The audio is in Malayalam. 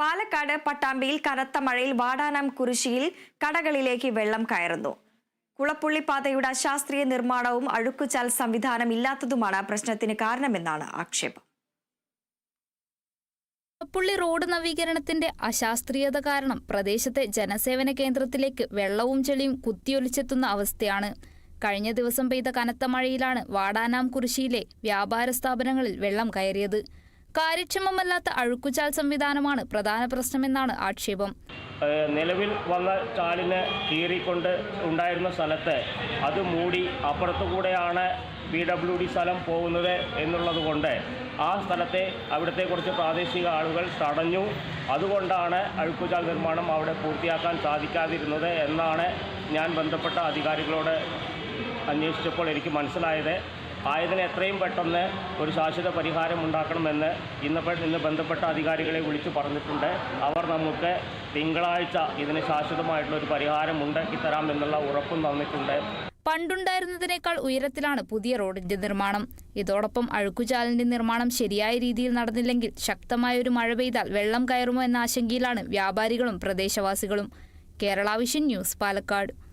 പാലക്കാട് പട്ടാമ്പിയിൽ കനത്ത മഴയിൽ വാടാനം കുരിശിയിൽ കടകളിലേക്ക് വെള്ളം കയറുന്നു. കുളപ്പുള്ളിപ്പാതയുടെ അശാസ്ത്രീയ നിർമ്മാണവും അഴുക്കുചാൽ സംവിധാനം ഇല്ലാത്തതുമാണ് പ്രശ്നത്തിന് കാരണമെന്നാണ് ആക്ഷേപം. പുള്ളി റോഡ് നവീകരണത്തിന്റെ അശാസ്ത്രീയത കാരണം പ്രദേശത്തെ ജനസേവന കേന്ദ്രത്തിലേക്ക് വെള്ളവും ചെളിയും കുത്തിയൊലിച്ചെത്തുന്ന അവസ്ഥയാണ്. കഴിഞ്ഞ ദിവസം പെയ്ത കനത്ത മഴയിലാണ് വാടാനാം കുരിശിയിലെ വ്യാപാര സ്ഥാപനങ്ങളിൽ വെള്ളം കയറിയത്. കാര്യക്ഷമമല്ലാത്ത അഴുക്കുചാൽ സംവിധാനമാണ് പ്രധാന പ്രശ്നമെന്നാണ് ആക്ഷേപം. നിലവിൽ വന്ന ചാലിന് കീറിക്കൊണ്ട് ഉണ്ടായിരുന്ന സ്ഥലത്ത് അത് മൂടി അപ്പുറത്തു കൂടെയാണ് പി ഡബ്ല്യു ഡി സ്ഥലം പോകുന്നത് എന്നുള്ളത് കൊണ്ട് ആ സ്ഥലത്തെ അവിടുത്തെ കുറച്ച് പ്രാദേശിക ആളുകൾ തടഞ്ഞു. അതുകൊണ്ടാണ് അഴുക്കുചാൽ നിർമ്മാണം അവിടെ പൂർത്തിയാക്കാൻ സാധിക്കാതിരുന്നത് എന്നാണ് ഞാൻ ബന്ധപ്പെട്ട അധികാരികളോട് അന്വേഷിച്ചപ്പോൾ എനിക്ക് മനസ്സിലായത്. ആയതിന് എത്രയും പെട്ടെന്ന് ഒരു ശാശ്വത പരിഹാരം ഉണ്ടാക്കണമെന്ന് ഇന്ന് ഇന്ന് ബന്ധപ്പെട്ട അധികാരികളെ വിളിച്ചു പറഞ്ഞിട്ടുണ്ട്. അവർ നമുക്ക് തിങ്കളാഴ്ച ഇതിന് ശാശ്വതമായിട്ടുള്ള ഒരു പരിഹാരം ഉണ്ടാക്കി തരാമെന്നുള്ള ഉറപ്പും തന്നിട്ടുണ്ട്. പണ്ടുണ്ടായിരുന്നതിനേക്കാൾ ഉയരത്തിലാണ് പുതിയ റോഡിന്റെ നിർമ്മാണം. ഇതോടൊപ്പം അഴുക്കുചാലിന്റെ നിർമ്മാണം ശരിയായ രീതിയിൽ നടന്നില്ലെങ്കിൽ ശക്തമായ ഒരു മഴ പെയ്താൽ വെള്ളം കയറുമോ എന്ന ആശങ്കയിലാണ് വ്യാപാരികളും പ്രദേശവാസികളും. Kerala vision news Palakkad.